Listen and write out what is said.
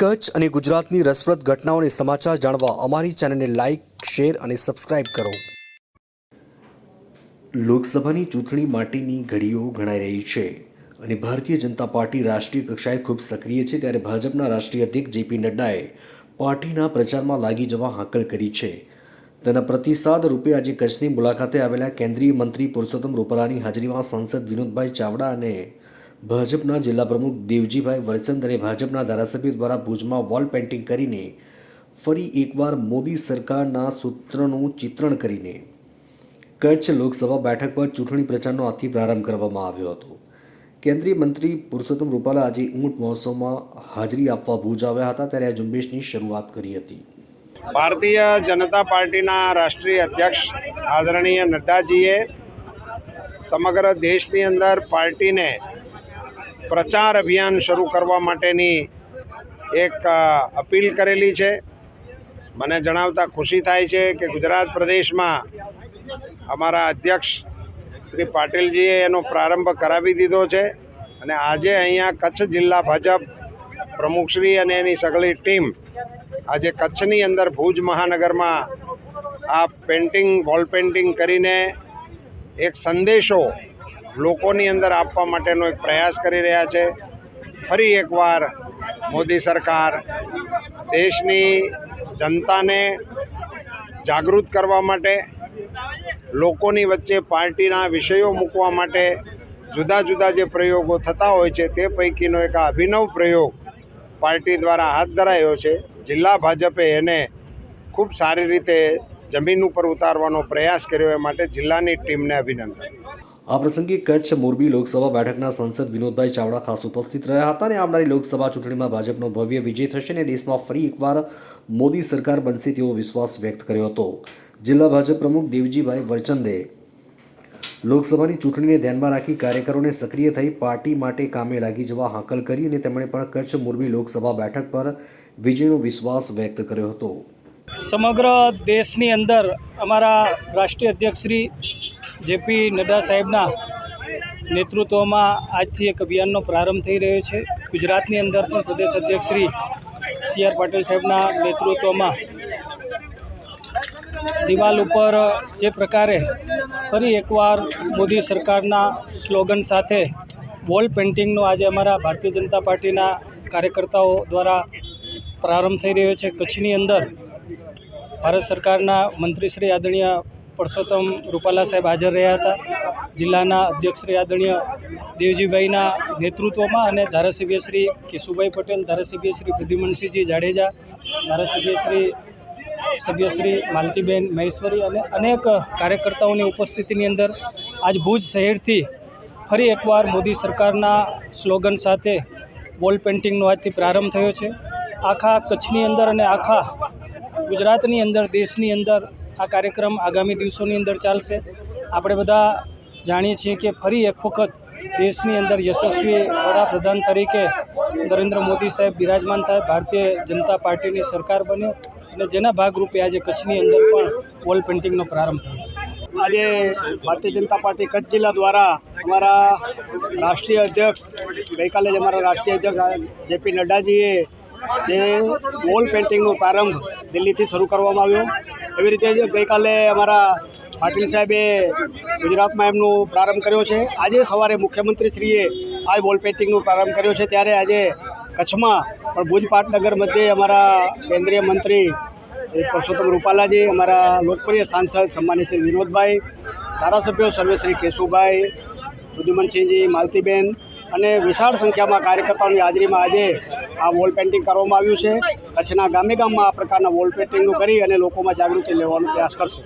કચ્છ અને ગુજરાતની રસપ્રદ ઘટનાઓને સમાચાર જાણવા અમારી ચેનલને લાઇક શેર અને સબસ્ક્રાઇબ કરો. લોકસભાની ચૂંટણી માટેની ઘડીઓ ગણાઈ રહી છે અને ભારતીય જનતા પાર્ટી રાષ્ટ્રીય કક્ષાએ ખૂબ સક્રિય છે ત્યારે ભાજપના રાષ્ટ્રીય અધ્યક્ષ જેપી નડ્ડાએ પાર્ટીના પ્રચારમાં લાગી જવા હાકલ કરી છે. તેના પ્રતિસાદ રૂપે આજે કચ્છની મુલાકાતે આવેલા કેન્દ્રીય મંત્રી પુરુષોત્તમ રૂપાલાની હાજરીમાં સાંસદ વિનોદભાઈ ચાવડા અને ભાજપના જિલ્લા પ્રમુખ દેવજીભાઈ વરચંદ અને ભાજપના ધારાસભ્યો દ્વારા ભુજમાં વોલ પેઇન્ટિંગ કરીને ફરી એકવાર મોદી સરકારના સૂત્રનું ચિત્રણ કરીને કચ્છ લોકસભા બેઠક પર ચૂંટણી પ્રચારનો આજથી પ્રારંભ કરવામાં આવ્યો હતો. કેન્દ્રીય મંત્રી પુરુષોત્તમ રૂપાલા આજે ઊંટ મહોત્સવમાં હાજરી આપવા ભુજ આવ્યા હતા ત્યારે આ ઝુંબેશની શરૂઆત કરી હતી. ભારતીય જનતા પાર્ટીના રાષ્ટ્રીય અધ્યક્ષ આદરણીય નડ્ડાજીએ સમગ્ર દેશની અંદર પાર્ટીને પ્રચાર અભિયાન શરૂ કરવા માટેની એક અપીલ કરેલી છે. મને જણાવતા ખુશી થાય છે કે ગુજરાત પ્રદેશમાં અમારા અધ્યક્ષ શ્રી પાટીલજીએ એનો પ્રારંભ કરાવી દીધો છે અને આજે અહીંયા કચ્છ જિલ્લા ભાજપ પ્રમુખશ્રી અને એની સગળી ટીમ આજે કચ્છની અંદર ભુજ મહાનગરમાં આ પેઇન્ટિંગ, વોલ પેઇન્ટિંગ કરીને એક સંદેશો લોકોની અંદર આપવા માટેનો એક પ્રયાસ કરી રહ્યા છે. ફરી એકવાર મોદી સરકાર દેશની જનતાને જાગૃત કરવા માટે, લોકોની વચ્ચે પાર્ટીના વિષયો મૂકવા માટે જુદા જુદા જે પ્રયોગો થતા હોય છે, તે પૈકીનો એક અભિનવ પ્રયોગ પાર્ટી દ્વારા હાથ ધરાયો છે. જિલ્લા ભાજપે એને ખૂબ સારી રીતે જમીન ઉપર ઉતારવાનો પ્રયાસ કર્યો, એ માટે જિલ્લાની ટીમને અભિનંદન. આ પ્રસંગે કચ્છ મોરબી લોકસભા બેઠકના સાંસદ વિનોદભાઈ ચાવડા ખાસ ઉપસ્થિત રહ્યા હતા અને આવનારી લોકસભા ચૂંટણીમાં ભાજપનો ભવ્ય વિજય થશે અને દેશમાં ફરી એકવાર મોદી સરકાર બનશે તેવો વિશ્વાસ વ્યક્ત કર્યો હતો. જિલ્લા ભાજપ પ્રમુખ દેવજીભાઈ વરચંદે લોકસભાની ચૂંટણીને ધ્યાનમાં રાખી કાર્યકરોને સક્રિય થઈ પાર્ટી માટે કામે લાગી જવા હાંકલ કરી અને તેમણે પણ કચ્છ મોરબી લોકસભા બેઠક પર વિજયનો વિશ્વાસ વ્યક્ત કર્યો હતો. સમગ્ર દેશની અંદર અમારા રાષ્ટ્રીય અધ્યક્ષ શ્રી જેપી નડ્ડા સાહેબના નેતૃત્વમાં આજથી એક અભિયાનનો પ્રારંભ થઈ રહ્યો છે. ગુજરાતની અંદર પણ પ્રદેશ અધ્યક્ષ શ્રી સી આર પાટીલ સાહેબના નેતૃત્વમાં દિવાલ ઉપર જે પ્રકારે ફરી એકવાર મોદી સરકારના સ્લોગન સાથે વોલ પેઇન્ટિંગનો આજે અમારા ભારતીય જનતા પાર્ટીના કાર્યકર્તાઓ દ્વારા પ્રારંભ થઈ રહ્યો છે. કચ્છની અંદર ભારત સરકારના મંત્રી શ્રી આદરણીય પરસોત્તમ રૂપાલા સાહેબ હાજર રહ્યા હતા. જિલ્લાના અધ્યક્ષ શ્રી આદરણીય દેવજીભાઈના નેતૃત્વમાં અને ધારાસભ્ય શ્રી કેશુભાઈ પટેલ, ધારાસભ્ય શ્રી પ્રદ્યુમનસિંહજી જાડેજા, ધારાસભ્ય શ્રી સભ્યશ્રી માલતીબેન મહેશ્વરી અને અનેક કાર્યકર્તાઓની ઉપસ્થિતિની અંદર આજ ભુજ શહેરથી ફરી એકવાર મોદી સરકારના સ્લોગન સાથે વોલ પેઇન્ટિંગનો આજથી પ્રારંભ થયો છે. આખા કચ્છની અંદર અને આખા ગુજરાતની અંદર, દેશની અંદર આ કાર્યક્રમ આગામી દિવસોની અંદર ચાલશે. આપણે બધા જાણીએ છીએ કે ફરી એક વખત દેશની અંદર યશસ્વી વડાપ્રધાન તરીકે નરેન્દ્ર મોદી સાહેબ બિરાજમાન થાય. ભારતીય જનતા પાર્ટીની સરકાર બને અને જેના ભાગરૂપે આજે કચ્છની અંદર પણ વોલ પેઇન્ટિંગનો પ્રારંભ થયો છે. આજે ભારતીય જનતા પાર્ટી કચ્છ જિલ્લા દ્વારા અમારા રાષ્ટ્રીય અધ્યક્ષ, ગઈકાલે જ અમારા રાષ્ટ્રીય અધ્યક્ષ જેપી નડ્ડાજીએ જે વોલ પેઇન્ટિંગનો પ્રારંભ દિલ્હીથી શરૂ કરવામાં આવ્યો. એવી રીતે જ ગઈકાલે અમારા પાટીલ સાહેબે ગુજરાતમાં એમનો પ્રારંભ કર્યો છે. આજે સવારે મુખ્યમંત્રીશ્રીએ આ વોલ પેઇન્ટિંગનો પ્રારંભ કર્યો છે. ત્યારે આજે કચ્છમાં પણ ભુજ પાટનગર મધ્યે અમારા કેન્દ્રીય મંત્રી પરસોત્તમ રૂપાલાજી, અમારા લોકપ્રિય સાંસદ સન્માનિત શ્રી વિનોદભાઈ, ધારાસભ્યો સર્વેશ્રી કેશુભાઈ પ્રદ્યુમનસિંહજી માલતીબેન અને વિશાળ સંખ્યામાં કાર્યકર્તાઓની હાજરીમાં આજે આ વોલ પેઇન્ટિંગ કરવામાં આવ્યું છે. કચ્છના ગામે ગામમાં આ પ્રકારના વોલ પેઇન્ટિંગનું કરી અને લોકોમાં જાગૃતિ લેવાનો પ્રયાસ કરશે.